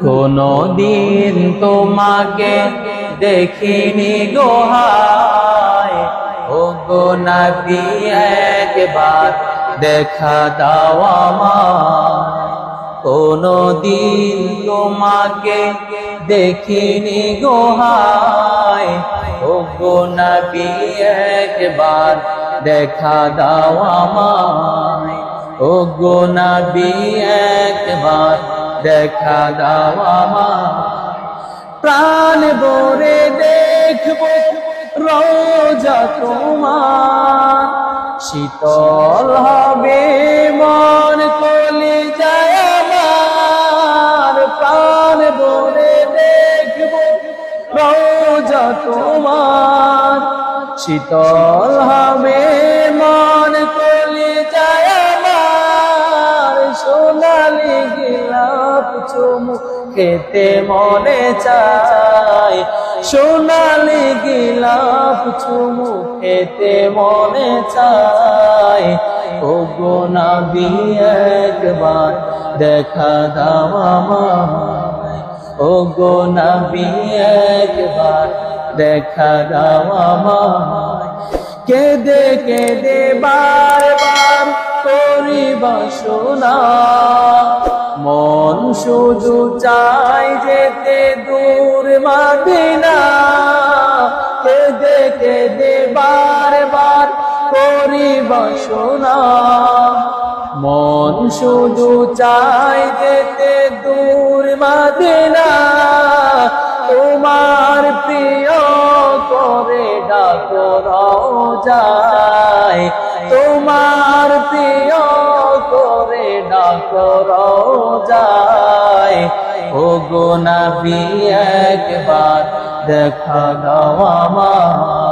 কোনো দিন তোমাকে দেখিনি গোহায়। ও গো একবার দেখা দাও আমায়। কোনো দিন তোমাকে দেখিনি গোহায়। ও গো একবার দেখা দাও আমায়। ও গো একবার দেখা দাও আমায়। প্রাণ ভরে দেখব রোজা তোমার। শীতল হবে মন কলে যায় আমার। প্রাণ ভরে দেখব রোজা তোমার। শীতল হবে মন কলে চুমু খেতে মনে চায়। সোনালি গিলাপ চুমু খেতে মনে চায়। ও গো নবী, একবার দেখা দাও আমায়। ও গো নবী, একবার দেখা দাও আমায়। কেদে কেদে বারবার করি বাসনা মন শুধু চাই যেতে দূর মাদিনা। কেদে কেদে বারবার করি বাসনা মন শুধু চাই যেতে দূর মাদিনা। তোমার প্রিয় করে ডাকো যায় তোমার প্রিয় করে ডাকো যায় ও গো নবী একবার দেখা দাও আমার